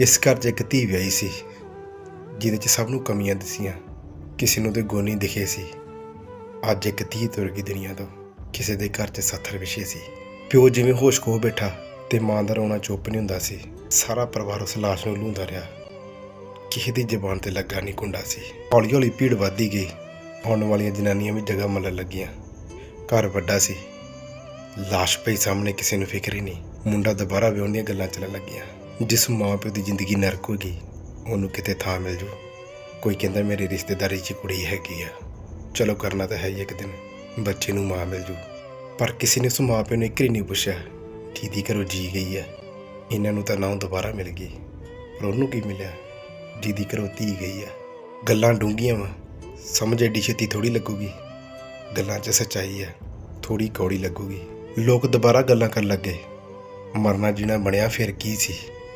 ਇਸ ਘਰ 'ਚ ਇੱਕ ਧੀ ਵਿਆਹੀ ਸੀ, ਜਿਹਦੇ 'ਚ ਸਭ ਨੂੰ ਕਮੀਆਂ ਦਿਸੀਆਂ ਕਿਸੇ ਨੂੰ ਤੇ ਗੁਣ ਹੀ ਦਿਖੇ ਸੀ। ਅੱਜ ਇੱਕ ਧੀ ਤੁਰ ਗਈ ਦੁਨੀਆ ਤੋਂ, ਕਿਸੇ ਦੇ ਘਰ 'ਚ ਸੱਥਰ ਵਿਛੇ ਸੀ। ਪਿਓ ਜਿਵੇਂ ਹੋਸ਼ ਖੋ ਬੈਠਾ ਤੇ ਮਾਂ ਦਾ ਰੋਣਾ ਚੁੱਪ ਨਹੀਂ ਹੁੰਦਾ ਸੀ। ਸਾਰਾ ਪਰਿਵਾਰ ਉਸ ਲਾਸ਼ ਨੂੰ ਲੂੰਦਾ ਰਿਹਾ। ਕਿਸੇ ਦੀ ਜ਼ਬਾਨ ਤੇ ਲੱਗਾ ਨਹੀਂ ਕੁੰਡਾ ਸੀ। ਹੌਲੀ ਹੌਲੀ ਭੀੜ ਵੱਧਦੀ ਗਈ। ਆਉਣ ਵਾਲੀਆਂ ਜਨਾਨੀਆਂ ਵੀ ਜਗ੍ਹਾ ਮੱਲਣ ਲੱਗੀਆਂ। ਘਰ ਵੱਡਾ ਸੀ। ਲਾਸ਼ ਪਈ ਸਾਹਮਣੇ ਕਿਸੇ ਨੂੰ ਫਿਕਰ ਹੀ ਨਹੀਂ। ਮੁੰਡਾ ਦੁਬਾਰਾ ਵਿਆਹੁਣ ਦੀਆਂ ਗੱਲਾਂ ਚੱਲਣ ਲੱਗੀਆਂ। ਜਿਸ ਮਾਂ ਪਿਓ ਦੀ ਜ਼ਿੰਦਗੀ ਨਰਕ ਹੋ ਗਈ, ਉਹਨੂੰ ਕਿਤੇ ਥਾਂ ਮਿਲ ਜੂ ਕੋਈ ਕਹਿੰਦਾ, ਮੇਰੀ ਰਿਸ਼ਤੇਦਾਰੀ 'ਚ ਕੁੜੀ ਹੈਗੀ ਆ। ਚਲੋ, ਕਰਨਾ ਤਾਂ ਹੈ ਹੀ ਇੱਕ ਦਿਨ। ਬੱਚੇ ਨੂੰ ਮਾਂ ਮਿਲ ਜੂ ਪਰ ਕਿਸੇ ਨੇ ਉਸ ਮਾਂ ਪਿਓ ਨੂੰ ਇੱਕ ਹੀ ਨਹੀਂ ਪੁੱਛਿਆ ਦੀਦੀ ਘਰੋਂ ਜੀ ਗਈ ਆ? ਇਹਨਾਂ ਨੂੰ ਤਾਂ ਨਾ ਦੁਬਾਰਾ ਮਿਲ ਗਈ। ਪਰ ਉਹਨੂੰ ਕੀ ਮਿਲਿਆ? ਦੀਦੀ ਘਰੋਂ ਧੀ ਗਈ ਆ। ਗੱਲਾਂ ਡੂੰਘੀਆਂ ਵਾ। ਸਮਝ ਐਡੀ ਛੇਤੀ ਥੋੜੀ ਲੱਗੂਗੀ। ਗੱਲਾਂ 'ਚ ਸੱਚਾਈ ਆ। ਥੋੜੀ ਕੌੜੀ ਲੱਗੂਗੀ। ਲੋਕ ਦੁਬਾਰਾ ਗੱਲਾਂ ਕਰਨ ਲੱਗੇ ਮਰਨਾ ਜੀਣਾ ਬਣਿਆ ਫਿਰ ਕੀ ਸੀ?